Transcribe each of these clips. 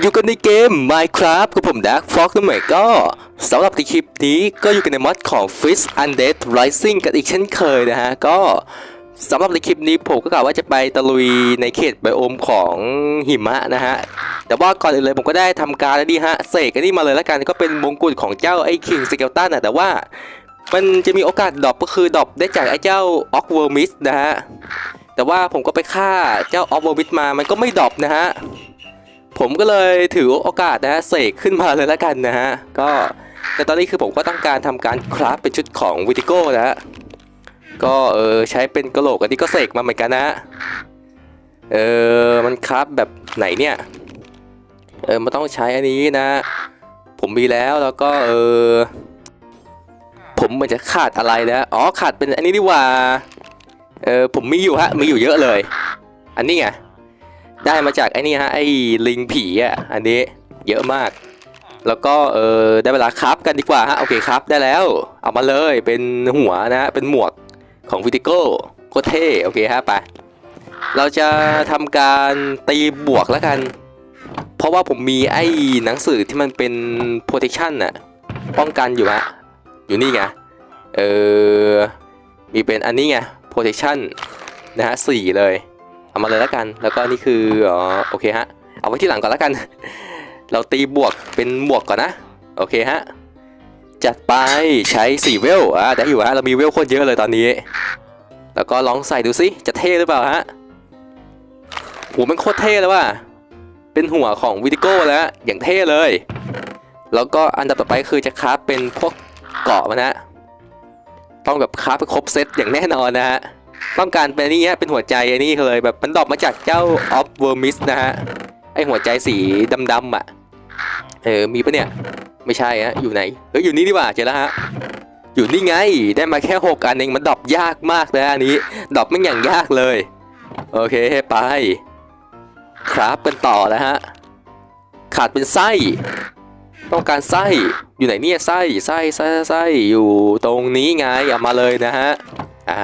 อยู่กันในเกม Minecraft กับผม Dark Fox นั่นหมายก็สำหรับในคลิปนี้ก็อยู่กันในมอดของ Fish Undead Rising กันอีกเช่นเคยนะฮะ ก็สำหรับในคลิปนี้ผมก็กะว่าจะไปตะลุยในเขตไบโอมของหิมะนะฮะ แต่ว่าก่อนอื่นเลยผมก็ได้ทำการแล้วนี่ฮะเสกอันนี้มาเลยแล้วกันก็เป็นมงกุฎของเจ้าไอ้คิงสเกลตันนะแต่ว่ามันจะมีโอกาสดรอปก็คือดรอปได้จากไอ้เจ้าออกเวอร์มิสนะฮะแต่ว่าผมก็ไปฆ่าเจ้าออกเวอร์มิสมามันก็ไม่ดรอปนะฮะ ผมก็เลยถือโอกาสนะฮะเสกขึ้นมาเลยแล้วกันนะฮะก็แต่ตอนนี้คือผมก็ต้องการทำการคราฟเป็นชุดของวิติโก้นะฮะก็เออใช้เป็นกระโหลกอันนี้ก็เสกมาเหมือนกันนะฮะเออมันคราฟแบบไหนเนี่ยเออมันต้องใช้อันนี้นะ ผมมีแล้วแล้วก็เออผมมันจะขาดอะไรนะอ๋อขาดเป็นอันนี้ดีกว่าเออผมมีอยู่ฮะมีอยู่เยอะเลย อันนี้ไง ได้มาจากไอ้นี่ฮะไอ้ลิงผีอะอันนี้เยอะมาก แล้วก็เออได้เวลาครับกันดีกว่าฮะโอเคครับได้แล้ว เอามาเลยเป็นหัวนะเป็นหมวกของวิติโก้โคเท่โอเคฮะไปเราจะทำการตีบวกแล้วกัน เพราะว่าผมมีไอ้หนังสือที่มันเป็น protection น่ะป้องกันอยู่ฮะอยู่นี่ไงเออมีเป็นอันนี้ไง protection นะฮะสี่เลย เอามาเลยแล้วกัน แล้วก็นี่คืออ๋อโอเคฮะ เอาไว้ที่หลังก่อนแล้วกัน เราตีบวกเป็นหมวกก่อนนะ โอเคฮะ จัดไปใช้4เวลอะได้อยู่ฮะ เรามีเวลโคตรเยอะเลยตอนนี้ แล้วก็ลองใส่ดูสิ จะเท่หรือเปล่าฮะโหมันโคตรเท่เลยว่ะ เป็นหัวของวิดิโก้แล้ว อย่างเท่เลย แล้วก็อันดับต่อไปคือจะคราฟเป็นพวกเกาะมันนะ ต้องแบบคราฟไปครบเซตอย่างแน่นอนนะฮะ ต้องการเป็นนี่ฮะเป็นหัวใจอันนี้เลยแบบมันดรอปมาจากเจ้าออฟเวอร์มิสนะฮะไอหัวใจสีดำๆอะเออมีปะเนี่ยไม่ใช่ฮะอยู่ไหนเฮ้ยอยู่นี่ดีกว่าเจอแล้วฮะอยู่นี่ไงได้มาแค่ 6 อันเองมันดรอปยากมากนะอันนี้ดรอปไม่อย่างยากเลย โอเคไปครับกันต่อแล้วฮะขาดเป็นไส้ ต้องการไส้อยู่ไหนเนี่ยไส้ไส้ไส้ไส้อยู่ตรงนี้ไงเอามาเลยนะฮะอ่า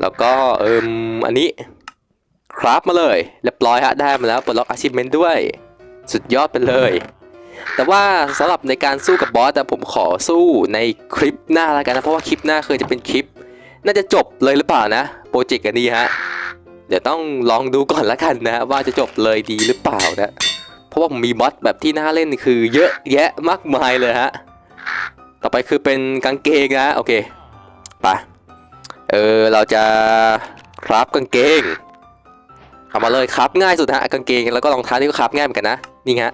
แล้วก็เอิมอันนี้คราฟมาเลยเรียบร้อยฮะได้มาแล้วปลดล็อก achievement ด้วย สุดยอดไปเลย แต่ว่าสำหรับในการสู้กับบอสแต่ผมขอสู้ในคลิปหน้าล้วกันนะ เพราะว่าคลิปหน้าเคยจะเป็นคลิป น่าจะจบเลยหรือเปล่านะ โปรเจกต์อันนี้ฮะเดี๋ยวต้องลองดูก่อนละกันนะ ว่าจะจบเลยดีหรือเปล่านะเพราะว่าผมมีมอดแบบที่น่าเล่นคือเยอะแยะมากมายเลยฮะต่อไปคือเป็นกางเกงนะโอเคไป เออเราจะครับกางเกงเอามาเลยครับง่ายสุดฮะกางเกงแล้วก็รองเท้านี่ก็ครับง่ายเหมือนกันนะนี่ฮะ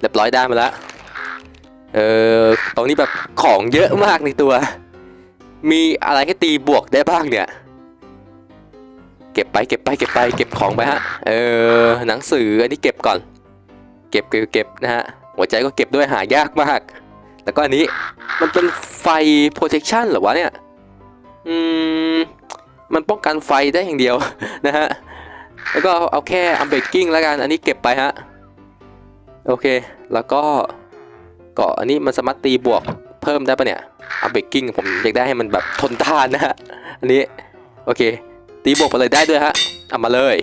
เรียบร้อยได้มาแล้วเออตรงนี้แบบของเยอะมากในตัว มีอะไรให้ตีบวกได้บ้างเนี่ยเก็บไปเก็บไปเก็บไปเก็บของไปฮะเออหนังสืออันนี้เก็บก่อน เก็บเก็บเก็บนะฮะหัวใจก็เก็บด้วยหายากมาก แล้วก็อันนี้มันเป็นไฟ protection เหรอวะเนี่ย อืมมันป้องกันไฟได้อย่างเดียวนะฮะแล้วก็เอาแค่อัมเบกกิ้งแล้วกันอันนี้เก็บไปฮะโอเค แล้วก็เกาะอันนี้มันสามารถตีบวกเพิ่มได้ปะเนี่ยอัมเบกกิ้งผมอยากได้ให้มันแบบทนทานนะฮะอันนี้โอเค ตีบวกไปเลยได้ด้วยฮะเอามาเลย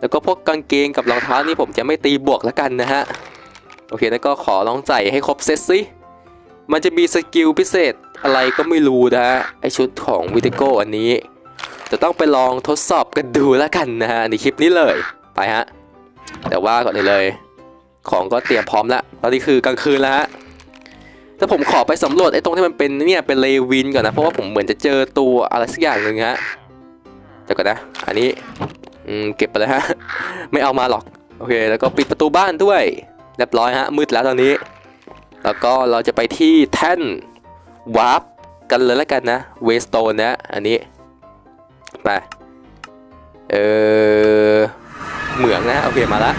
แล้วก็พวกกางเกงกับรองเท้านี่ผมจะไม่ตีบวกแล้วกันนะฮะโอเคแล้วก็ขอลองใส่ให้ครบเซตสิมันจะมีสกิลพิเศษ อะไรก็ไม่รู้นะฮะไอชุดของวิติโกอันนี้จะต้องไปลองทดสอบกันดูแล้วกันนะฮะในคลิปนี้เลยไปฮะแต่ว่าก่อนอื่นเลย ของก็เตรียมพร้อมแล้วตอนนี้คือกลางคืนแล้วฮะถ้าผมขอไปสำรวจไอ้ตรงที่มันเป็นเนี่ยเป็นเลวินก่อนนะเพราะว่าผมเหมือนจะเจอตัวอะไรสักอย่างหนึ่งฮะเดี๋ยวก่อนนะ อันนี้อืมเก็บไปเลยฮะ ไม่เอามาหรอก โอเค แล้วก็ปิดประตูบ้านด้วย เรียบร้อยฮะ มืดแล้วตอนนี้ แล้วก็เราจะไปที่แท่น วาร์ปกันเลยแล้วกันนะเวสโตนนะอันนี้ไปเออเหมืองนะโอเคมาละ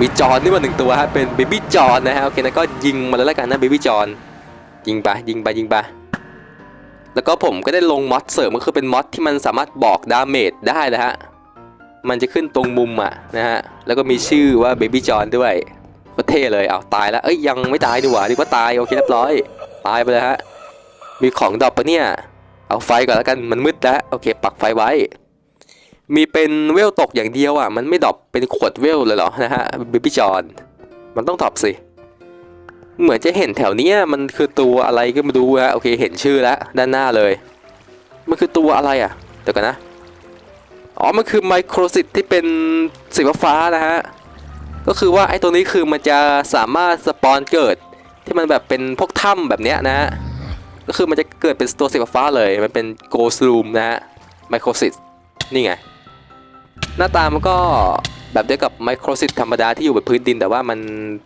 มีจอนนี่มาหนึ่งตัวฮะเป็นเบบี้จอนนะฮะโอเคแล้วก็ยิงมาเลยแล้วกันนะเบบี้จอนยิงไปยิงไปยิงไปแล้วก็ผมก็ได้ลงมอดเสริมก็คือเป็นมอดที่มันสามารถบอกดาเมจได้นะฮะมันจะขึ้นตรงมุมอะนะฮะแล้วก็มีชื่อว่าเบบี้จอนด้วยก็เท่เลยเอาตายแล้วเอ้ยยังไม่ตายดีกว่าดีกว่าตายโอเคเรียบร้อย ตายไปเลยฮะ มีของดรอปปะเนี่ย เอาไฟก่อนแล้วกัน มันมืดแล้ว โอเค ปักไฟไว้ มีเป็นเวลตกอย่างเดียวอะ มันไม่ดรอปเป็นขวดเวลเลยเหรอ นะฮะบิบิจอนมันต้องดรอปสิ เหมือนจะเห็นแถวเนี้ยมันคือตัวอะไรก็ม่รู้ฮะ โอเค เห็นชื่อแล้ว ด้านหน้าเลย มันคือตัวอะไรอะ เดี๋ยวกันนะ อ๋อ มันคือไมโครซิตที่เป็นสีฟ้านะฮะ ก็คือว่าไอ้ตัวนี้คือมันจะสามารถสปอนเกิด ที่มันแบบเป็นพวกถ้ำแบบเนี้ยนะฮะก็คือมันจะเกิดเป็นตัวสีฟ้าเลย มันเป็นโกลซูมนะฮะไมโครซิตนี่ไง หน้าตามันก็แบบเดียวกับไมโครซิตธรรมดาที่อยู่บนพื้นดิน แต่ว่ามัน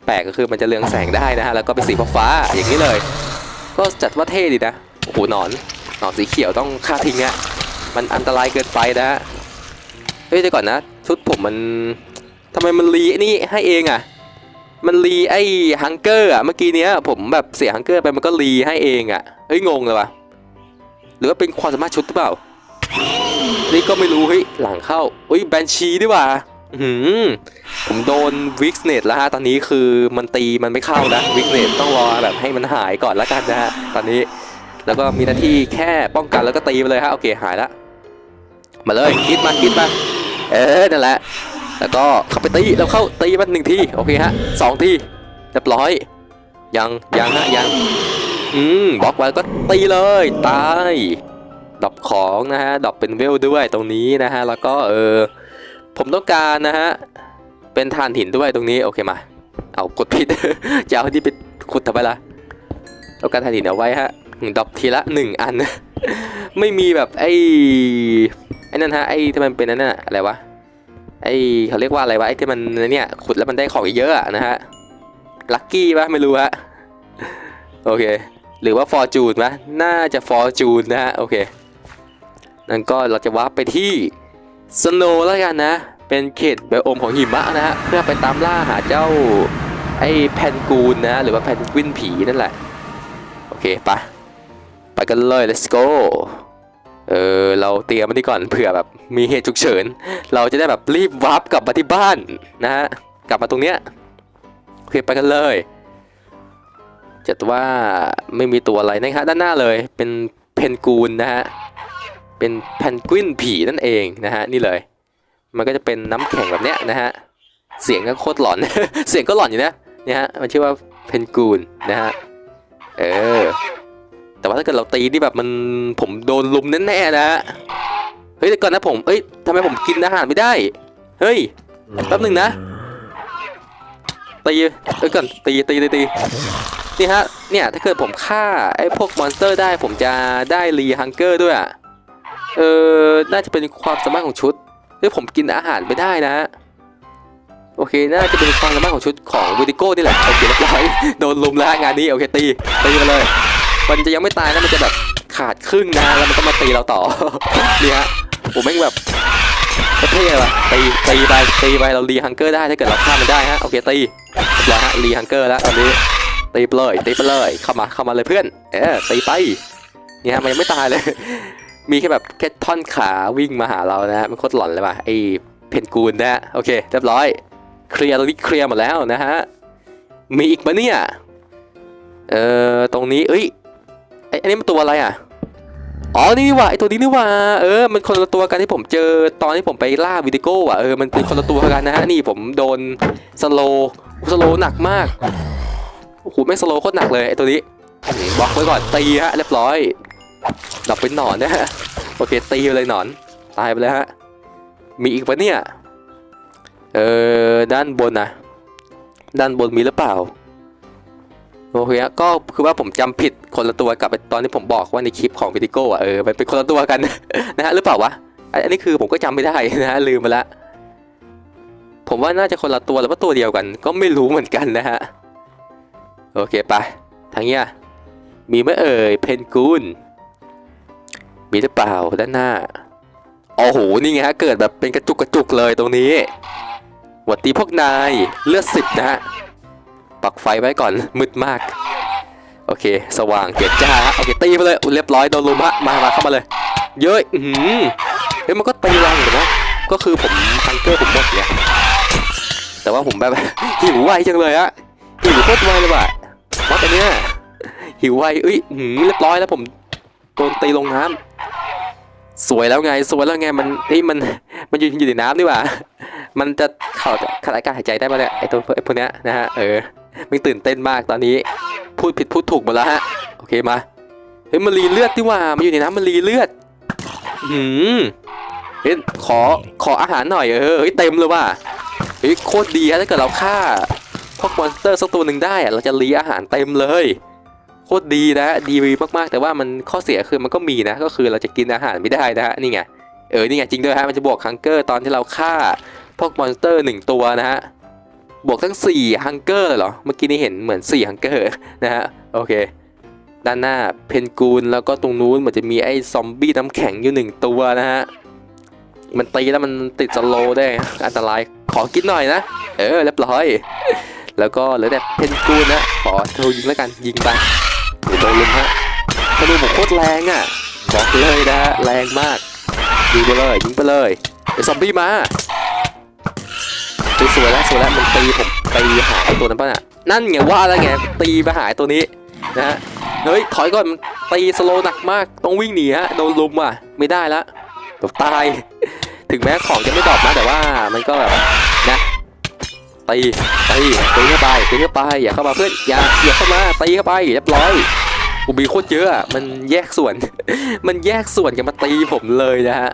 แปลกก็คือมันจะเรืองแสงได้นะฮะ แล้วก็เป็นสีฟ้าอย่างนี้เลย ก็จัดว่าเท่ดีนะ โอ้โหหนอน หนอนสีเขียวต้องฆ่าทิ้งอะมันอันตรายเกินไปนะฮะเฮ้ยเดี๋ยวก่อนนะ ชุดผมมันทำไมมันรีนี่ให้เองอะ มันรีไอ้ฮังเกอร์อะเมื่อกี้เนี้ยผมแบบเสียฮังเกอร์ไปมันก็รีให้เองอะเฮ้ยงงเลยวะหรือว่าเป็นความสามารถชุดหรือเปล่า นี่ก็ไม่รู้เฮ้ยหลังเข้าเฮ้ยแบนชีดีกว่าหืมผมโดนวิกเนตแล้วฮะตอนนี้คือมันตีมันไม่เข้านะวิกเนตต้องรอแบบให้มันหายก่อนแล้วกันนะฮะตอนนี้แล้วก็มีหน้าที่แค่ป้องกันแล้วก็ตีไปเลยฮะโอเคหายละมาเลยคิดมาคิดมาเออนั่นแหละ แล้วก็เข้าไปตีแล้วเข้าตีมันหนึ่งทีโอเคฮะสองทีเรียบร้อย ยังยังฮะยังอืมบล็อกไว้ก็ตีเลยตายดรอปของนะฮะดรอปเป็นเวลด้วยตรงนี้นะฮะแล้วก็เออผมต้องการนะฮะเป็นถ่านหินด้วยตรงนี้โอเคมาเอากดผิดจะเอาที่ไปขุดทำไมล่ะต้องการถ่านหินเอาไว้ฮะดรอปทีละหนึ่งอัน ไม่มีแบบไอ้ไอ้นั่นฮะไอ้ที่มันเป็นนั่นน่ะอะไรวะ ไอเขาเรียกว่าอะไรวะไอที่มันเนี่ยขุดแล้วมันได้ของเยอะนะฮะลัคกี้ปะไม่รู้ฮะโอเค หรือว่าฟอร์จูนปะน่าจะฟอร์จูนนะฮะโอเคนั่นก็เราจะวาร์ปไปที่สโนแล้วกันนะ เป็นเขตไบโอมของหิมะนะฮะเพื่อไปตามล่าหาเจ้าไอแพนกูนนะ หรือว่าแพนกวินผีนั่นแหละ โอเคปะไปกันเลย let's go เราเตรียมมันนี่ก่อนเผื่อแบบมีเหตุฉุกเฉิน เราจะได้แบบรีบวาร์ปกลับมาที่บ้านนะฮะกลับมาตรงเนี้ยโอเคไปกันเลยจัดว่าไม่มีตัวอะไรนะฮะด้านหน้าเลยเป็นเพนกูนนะฮะเป็นแพนกวินผีนั่นเองนะฮะนี่เลย มันก็จะเป็นน้ำแข็งแบบเนี้ยนะฮะเสียงก็โคตรหลอน เสียงก็หลอนอยู่นะเนี่ยฮะมันชื่อว่าเพนกูนนะฮะเออ แต่ว่าถ้าเกิดเราตีนี่แบบมันผมโดนลุมแน่ๆนะฮะเฮ้ยเดี๋ยวก่อนนะผมเอ้ยทำไมผมกินอาหารไม่ได้ เฮ้ยแป๊บหนึ่งนะตีเอ้ยก่อนตีตีตีตีนี่ฮะเนี่ยถ้าเกิดผมฆ่าไอ้พวกมอนสเตอร์ได้ผมจะได้รีฮังเกอร์ด้วยอะเออน่าจะเป็นความสามารถของชุดเฮ้ยผมกินอาหารไม่ได้นะฮะโอเค น่าจะเป็นความสามารถของชุดของวิดิโก้นี่แหละ โอเคเรียบร้อย โดนลุมแล้วฮะงานนี้ โอเค ตี ตีมาเลย มันจะยังไม่ตายนะมันจะแบบขาดครึ่งนะแล้วมันก็มาตีเราต่อนี่ฮะผมแม่งแบบเท่เลยว่ะตีตีไปตีไปเรารีฮังเกอร์ได้ถ้าเกิดเราฆ่ามันได้ฮะโอเคตีเรียบร้อฮะรีฮังเกอร์แล้วตอนนี้ตีไปเลยตีไปเลยเข้ามาเข้ามาเลยเพื่อนเออตีไปนี่ฮะมันยังไม่ตายเลย มีแค่แบบแค่ท่อนขาวิ่งมาหาเรานะฮะมันโคตรหลอนเลยว่ะไอเพนกูนนะโอเคเรียบร้อยเคลียร์ตรงนี้เคลียร์หมดแล้วนะฮะมีอีกปะเนี่ยเออตรงนี้เอ้ย อ้อันนี้มันตัวอะไรอะ อ๋อ นี่นี่ว่าไอตัวนี้นี่ว่าเออ มันคนละตัวกันที่ผมเจอตอนที่ผมไปล่าวิดิโก้อะ เออ มันเป็นคนละตัวกันนะฮะ นี่ผมโดนสโลสโลหนักมาก โอ้โหไม่งสโลโคตรหนักเลยไอตัวนี้บล็อกไว้ก่อน ตีฮะ เรียบร้อยดับเป็นหนอนนะฮะ โอเค ตีไปเลยหนอน ตายไปเลยฮะ มีอีกปะเนี่ย เออ ด้านบนนะ ด้านบนมีหรือเปล่า โอเคอะก็คือว่าผมจำผิดคนละตัวกับตอนที่ผมบอกว่าในคลิปของวิดิโก้อะเออมันเป็นคนละตัวกันนะฮะหรือเปล่าวะอันอันนี้คือผมก็จำไม่ได้นะฮะลืมไปละผมว่าน่าจะคนละตัวหรือว่าตัวเดียวกัน ก็ไม่รู้เหมือนกันนะฮะโอเคไปทางเนี้ยมีไหมเอ่ยเพนกูนมีหรือเปล่าด้านหน้าโอ้โหนี่ไงฮะเกิดแบบเป็นกระจุกกระจุกเลยตรงนี้วัดดีพวกนายเลือดสิบนะฮะ ปักไฟไว้ก่อนมืดมาก โอเค สว่างเกียจ้าฮะโอเคตีไปเลยเรียบร้อยโดนลุมฮะมามาเข้ามาเลย เยอะอืมเฮ้ยมันก็ตีแรงอยู่นะก็คือผมฮังเกอร์ผมหมดเนี่ยแต่ว่าผมแบบหิวไวจังเลยฮะหิวโคตรไวเลยว่ะวัดอันเนี้ยหิวไวเอ้ยหือเรียบร้อยแล้วผมโดนตีลงน้สวยแล้วไงสวยแล้วไงมันนี่มันมันอยู่อยู่ในน้ำนี่หว่า มันจะเขาจะขาดอากาศหายใจได้ปะเนี่ยไอตัวไอพวกเนี้ยนะฮะเออ ไม่ตื่นเต้นมากตอนนี้ พูดผิดพูดถูกหมดแล้วฮะ โอเคมา เฮ้ยมันรีเลือดที่ว่ามันอยู่ในน้ำมันรีเลือดหืมเฮ้ยขอขออาหารหน่อยเออเฮ้ยเต็มเลยว่ะเฮ้ยโคตรดีฮะถ้าเกิดเราฆ่าพวกมอนสเตอร์สักตัวหนึ่งได้อะเราจะรีอาหารเต็มเลยโคตรดีนะดีมากๆ แต่ว่ามันข้อเสียคือมันก็มีนะ ก็คือเราจะกินอาหารไม่ได้นะฮะนี่ไงเออนี่ไงจริงด้วยฮะมันจะบวกฮังเกอร์ตอนที่เราฆ่าพวกมอนสเตอร์หนึ่งตัวนะฮะ บวกทั้ง4ฮังเกอร์เหรอ เมื่อกี้นี่เห็นเหมือน4ฮังเกอร์นะฮะ โอเค ด้านหน้าเพนกูนแล้วก็ตรงนู้นมันจะมีไอ้ซอมบี้น้ำแข็งอยู่หนึ่งตัวนะฮะ มันตีแล้วมันติดสโลได้ อันตราย ขอกินหน่อยนะ เออเรียบร้อย แล้วก็เหลือแต่เพนกูนนะ ขอเธอยิงแล้วกันยิงไปโดนลุมฮะธนูผมโคตรแรงอะ บอกเลยนะฮะแรงมากยิงไปเลยยิงไปเลยไอ้ซอมบี้มา สวยแล้วสวยแล้วมันตีผมตีหาไอ้ตัวนั้นป่ะน่ะนั่นไงว่าแล้วไงตีไปหาไอ้ตัวนี้นะฮะเฮ้ยถอยก่อนมันตีสโลหนักมากต้องวิ่งหนีฮะโดนลุมอะไม่ได้ละเดี๋ยวตาย ถึงแม้ของจะไม่ดรอปนะแต่ว่ามันก็แบบนะตีตีตีเข้าไปตีเข้าไปอย่าเข้ามาเพื่อนอย่าอย่าเข้ามาตีเข้าไปเรียบร้อยกูมีโคตรเยอะมันแยกส่วน มันแยกส่วนกันมาตีผมเลยนะฮะ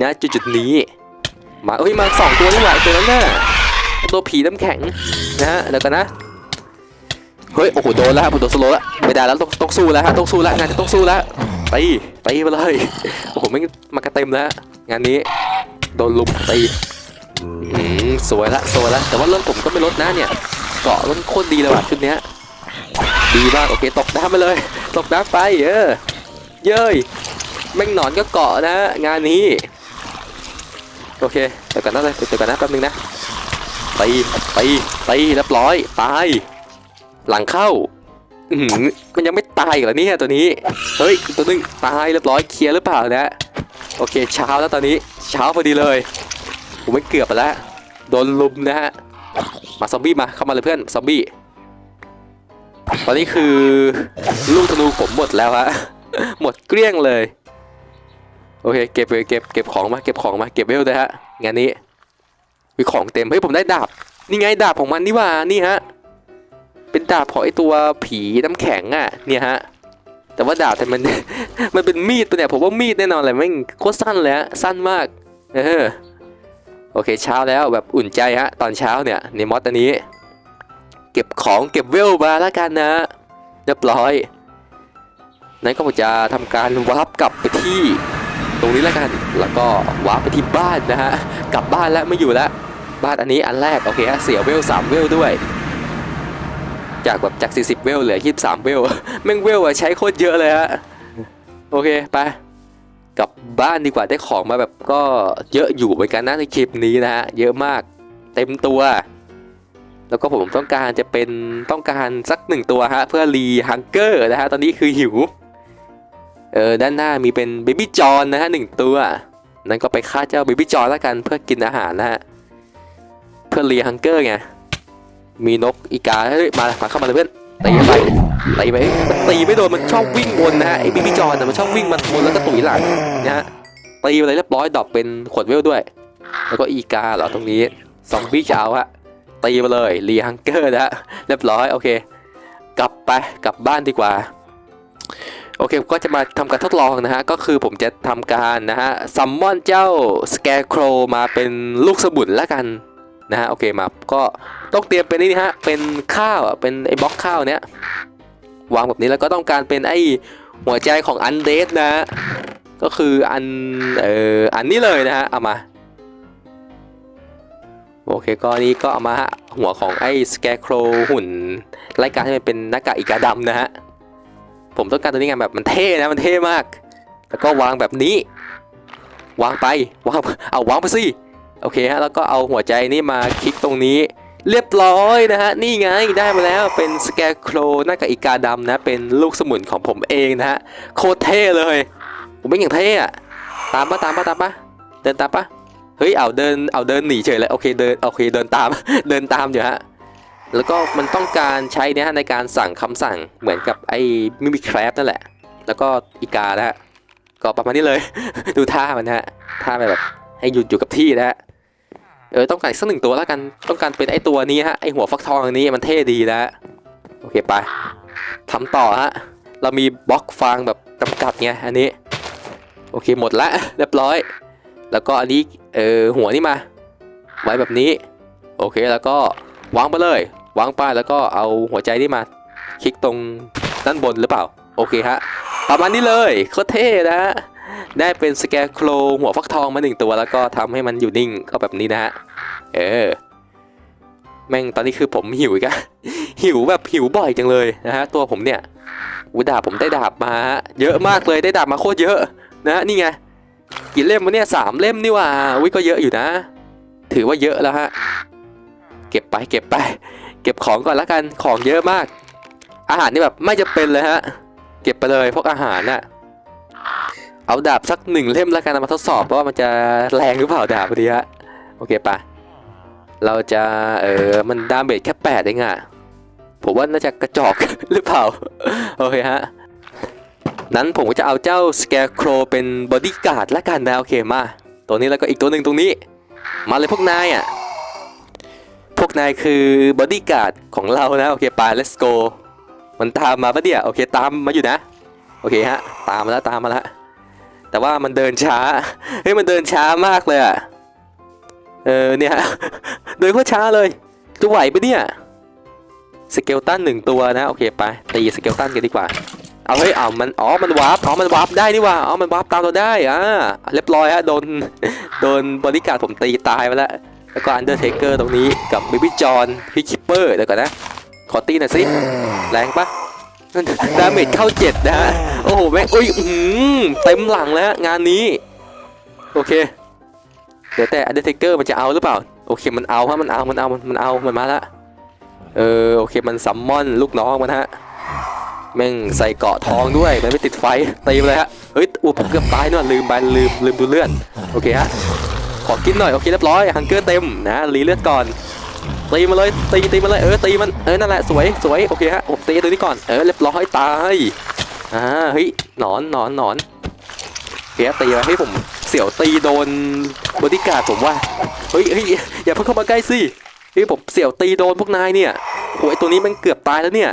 นะจุดจุดนี้ มาเอ้ยมาสองตัวนี่หว่าตัวนั้นน่ะตัวผีน้ำแข็งนะฮะเดี๋ยวกันนะเฮ้ยโอ้โหโดนแล้วครับผมโดนสโลว์แล้วไม่ได้แล้วต้องต้องสู้แล้วฮะต้องสู้แล้วงานนี้ต้องสู้แล้วตีตีไปเลยโอ้โหไม่งมากระเต็มแล้วงานนี้โดนลุมตีอืมสวยละสวยละแต่ว่าเรื่องผมก็ไม่ลดนะเนี่ยเกาะมันโคตรดีเลยว่ะชุดเนี้ยดีมากโอเคตกน้ำไปเลย ตกน้ำไปเออเย้ยแม่งหนอนก็เกาะนะ งานนี้ โอเคเดี๋ยวกันนะเลยเดี๋ยวกันนะแป๊บนึงนะตีตีตีเรียบร้อยตาย หลังเข้าอืมันยังไม่ตายเหรอเนี่ยตัวนี้เฮ้ยตัวหนึงตายเรียบร้อยเคลียร์หรือเปล่านะโอเคเช้าแล้วตอนนี้เช้าพอดีเลยผมไม่เกือบไปแล้วโดนลุมนะฮะมาซอมบี้มาเข้ามาเลยเพื่อนซอมบี้ตอนนี้คือลูกธนูผมหมดแล้วฮะหมดเกลี้ยงเลย อเคเก็บเลยเก็บเก็บของมาเก็บของมาเก็บเวลเลยฮะงานนี้มีของเต็มเฮ้ยผมได้ดาบนี่ไงดาบของมันนี่ว่านี่ฮะเป็นดาบของไอตัวผีน้ำแข็งอะเนี่ยฮะแต่ว่าดาบแต่มันมันเป็นมีดปะเนี่ยผมว่ามีดแน่นอนเลยแม่งโคตรสั้นเลยฮะสั้นมากเออโอเคเช้าแล้วแบบอุ่นใจฮะตอนเช้าเนี่ยในมอสอันนี้ เก็บของเก็บเวลมาแล้วกันนะเรียบร้อยนั้นก็ผมจะทำการวาร์ปกลับไปที่ ตรงนี้แล้วกัน แล้วก็วาร์ปไปที่บ้านนะฮะ กลับบ้านแล้วไม่อยู่แล้ว บ้านอันนี้อันแรกโอเคฮะเสียเวล3เวลด้วย จากแบบจาก 40 เวลเหลือ 23 เวลแม่งเวลอะใช้โคตรเยอะเลยฮะ โอเคไปกลับบ้านดีกว่าได้ของมาแบบก็เยอะอยู่เหมือนกันนะในคลิปนี้นะฮะเยอะมากเต็มตัว แล้วก็ผมต้องการจะเป็นต้องการสักหนึ่งตัวฮะเพื่อรีฮังเกอร์นะฮะตอนนี้คือหิว เออด้านหน้ามีเป็นเบบี้จอนนะฮะหนึ่งตัว นั่นก็ไปฆ่าเจ้าเบบี้จอนแล้วกันเพื่อกินอาหารนะฮะเพื่อรียฮังเกอร์ไงมีนกอีกาเฮ้ยมามาเข้ามาเลยเพื่อนตีไปตีไปตีไม่โดนมันชอบวิ่งวนนะฮะไอ้บีบีจอนน่มันชอบวิ่งมาวนแล้วก็ตุ๋ยหลังนะฮะตีไปเลยเรียบร้อยดอปเป็นขวดเวลด้วย แล้วก็อีกาเหรอตรงนี้ซอมบี้จะเอาฮะตีไปเลยรียฮังเกอร์นะฮะเรียบร้อยโอเค กลับไปกลับบ้านดีกว่า โอเคก็จะมาทำการทดลองนะฮะ ก็คือผมจะทำการนะฮะซัมมอนเจ้าสแกร์โครมาเป็นลูกสมุนแล้วกันนะฮะ โอเคมาก็ต้องเตรียมเป็นนี่ฮะ เป็นข้าวเป็นไอ้บล็อกข้าวเนี้ยวางแบบนี้แล้วก็ต้องการเป็นไอ้หัวใจของอันเดสนะฮะก็คืออันเอ่ออันนี้เลยนะฮะ เอามา โอเคก็อันนี้ก็เอามาฮะหัวของไอ้สแกร์โครหุ่นรายการที่มันเป็นหน้ากากอีกาดำนะฮะ ผมต้องการตัวนี้ไงแบบมันเท่นะมันเท่มาก แล้วก็วางแบบนี้ วางไปวางเอาวางไปสิโอเคฮะแล้วก็เอาหัวใจนี่มาคลิกตรงนี้ เรียบร้อยนะฮะนี่ไงได้มาแล้วเป็นสแกร์โครหน้ากากอีกาดำนะเป็นลูกสมุนของผมเองนะฮะโคตรเท่เลย ผมเป็นอย่างเท่อะตามปะตามปะตามปะเดินตามปะเฮ้ยเอาเดินเอาเดินหนีเฉยเลยโอเคเดินโอเคเดินตาม เดินตามอยู่ฮะ แล้วก็มันต้องการใช้เนี่ยในการสั่งคำสั่งเหมือนกับไอ้มิมิแครฟนั่นแหละ แล้วก็อีกานะฮะก็ประมาณนี้เลย ดูท่ามันฮะท่าแบบให้หยุดอยู่กับที่นะฮะเออต้องการอีกสักหนึ่งตัวแล้วกันต้องการเป็นไอ้ตัวนี้ฮะไอ้หัวฟักทองอันนี้มันเท่ดีนะฮะโอเคไปทำต่อฮะเรามีบล็อกฟางแบบจำกัดไงอันนี้โอเคหมดละเรียบร้อย แล้วก็อันนี้เออหัวนี่มา ไว้แบบนี้ โอเคแล้วก็วางไปเลย วางไปแล้วก็เอาหัวใจนี่มา คลิกตรงด้านบนหรือเปล่า โอเคฮะ ประมาณนี้เลยโคตรเท่นะฮะได้เป็นสแกร์โครหัวฟักทองมาหนึ่งตัวแล้วก็ทำให้มันอยู่นิ่งก็แบบนี้นะฮะ เออ แม่งตอนนี้คือผมหิวอีกอะหิวแบบหิวบ่อยจังเลยนะฮะ ตัวผมเนี่ยอุยดาบผมได้ดาบมาฮะเยอะมากเลยได้ดาบมาโคตรเยอะนะฮะนี่ไงกี่เล่มวะเนี่ยสามเล่มนี่ว่าอุ้ยก็เยอะอยู่นะ ถือว่าเยอะแล้วฮะ เก็บไปเก็บไป ก็บของก่อนละกันของเยอะมาก อาหารนี่แบบไม่จะเป็นเลยฮะ เก็บไปเลยพวกอาหารน่ะเอาดาบสักหนึ่งเล่มล้วกันมาทดสอบว่ามันจะแรงหรือเปล่าดาบพอดีฮะโอเคปะเราจะเออมันดาเมจแค่แปดเองอะผมว่าน่าจะกระจอกหรือเปล่าโอเคฮะนั้นผมก็จะเอาเจ้าสแกร์โครเป็นบอดี้การ์ดละกันนะโอเคมาตัวนี้แล้วก็อีกตัวหนึ่งตรงนี้ มาเลยพวกนายอะ วกนายคือบอดี้การ์ดของเรานะโอเคไป let's go มันตามมาปะเนี่ยโอเคตามมาอยู่นะ โอเคฮะตามมาแล้วตามมาแล้วแต่ว่ามันเดินช้าเฮ้ยมันเดินช้ามากเลยอะเออเนี่ยเดินโคตรช้าเลยจะไหวปะเนี่ยสเกลตันหนึ่งตัวนะโอเคไปตีสเกลตันกันดีกว่าเอาเฮ้ยเอามันอ๋อมันวาร์ปอ๋อมันวาร์ปได้นี่ว่าอ๋อมันวาร์ปตามเราได้อ่าเรียบร้อยฮะโดนโดนบริการดผมตีตายไปแล้ว แล้วก็อันเดอร์เทเกอร์ตรงนี้กับบิบิจอนพี่คิปเปอร์เดี๋ยวก่อนนะ ขอตีหน่อยสิ แรงปะดาเมจเข้าเจ็ดนะฮะ โอ้โห แม่งอุ้ยอื้อหือเต็มหลังแล้วงานนี้ โอเค เดี๋ยวแต่อันเดอร์เทเกอร์มันจะเอาหรือเปล่า โอเค มันเอาฮะมันเอามันเอามันมันเอามันมาละเออโอเคมันซัมมอนลูกน้องมันฮะแม่งใส่เกาะทองด้วยมันไม่ติดไฟตีไปเลยฮะเฮ้ยอู้ผมเกือบตายนู่นลืมไปลืมลืมดูเลือดโอเคฮะ ขอกินหน่อยโอเคเรียบร้อยฮังเกอร์เต็มนะรีเลือดก่อนตีมาเลยตีตีมาเลยเออตีมันเออนั่นแหละสวยสวยโอเคฮะผมตีตัวนี้ก่อนเออเรียบร้อยตายอ่าเฮ้ยหนอนหนอนหนอนเฮียตีไปให้ผมเสี่ยวตีโดนบอดี้การผมว่าเฮ้ยเฮ้ยอย่าเพิ่งเข้ามาใกล้สิเฮ้ยผมเสี่ยวตีโดนพวกนายเนี่ยโหไอตัวนี้มันเกือบตายแล้วเนี่ย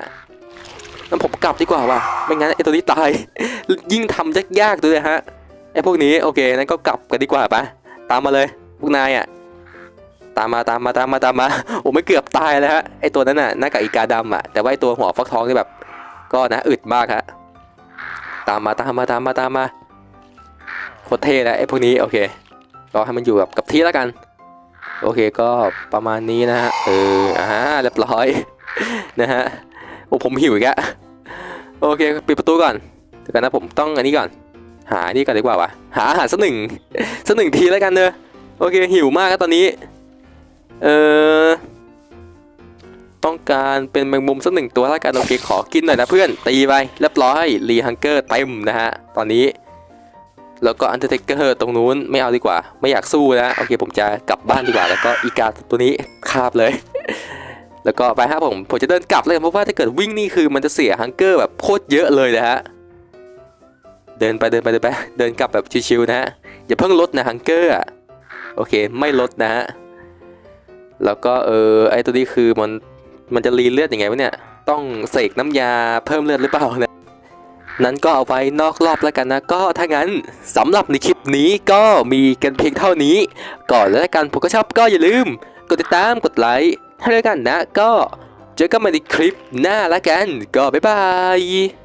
งั้นผมกลับดีกว่าว่ะไม่งั้นไอตัวนี้ตายยิ่งทำยากๆด้วยฮะไอพวกนี้โอเคนั้นก็กลับกันดีกว่าปะ ตามมาเลยพวกนายอะตามมาตามมาตามมาตามมาโอ้ไม่เกือบตายเลยฮะไอตัวนั้นน่ะหน้ากากอีกาดำอะแต่ว่าไอตัวหัวฟักทองนี่แบบ ก็นะอึดมากฮะตามมาตามมาตามมาตามมาโคตรเท่นะไอพวกนี้โอเค ก็ให้มันอยู่แบบกับที่แล้วกัน โอเคก็ประมาณนี้นะฮะเอออ่าเรียบร้อยนะฮะโอ้ผมหิวอีกอะโอเคปิดประตูก่อนเดี๋ยวกันนะผมต้องอันนี้ก่อน หาอันนี่ก่อนดีกว่าวะ หาอาหารสักหนึ่งสักหนึ่งทีแล้วกันเนอะโอเคหิวมากครับตอนนี้ เออต้องการเป็นแมงมุมสักหนึ่งตัวแล้วกันโอเคขอกินหน่อยนะเพื่อนตีไปเรียบร้อยรีฮังเกอร์เต็มนะฮะตอนนี้แล้วก็อันเดอร์เทเกอร์ตรงนู้นไม่เอาดีกว่า ไม่อยากสู้นะโอเคผมจะกลับบ้านดีกว่า แล้วก็อีกาตัวนี้คาบเลย แล้วก็ไปฮะผมผมจะเดินกลับเลยเพราะว่าถ้าเกิดวิ่งนี่คือมันจะเสียฮังเกอร์แบบโคตรเยอะเลยนะฮะ เดินไปเดินไปเดินไป เดินกลับแบบชิวๆนะฮะ อย่าเพิ่งลดนะฮังเกอร์อะโอเค ไม่ลดนะฮะ แล้วก็เออไอตัวนี้คือมันมันจะรีเลือดยังไงวะเนี่ย ต้องเสกน้ำยาเพิ่มเลือดหรือเปล่านี่ยนั้นก็เอาไว้นอกรอบแล้วกันนะ ก็ถ้างั้นสำหรับในคลิปนี้ก็มีกันเพียงเท่านี้ ก่อนแล้วกันผมก็ชอบก็อย่าลืม กดติดตามกดไลค์ให้ด้วยกันนะ ก็เจอกันใหม่ในคลิปหน้าและกัน ก็บ๊ายบาย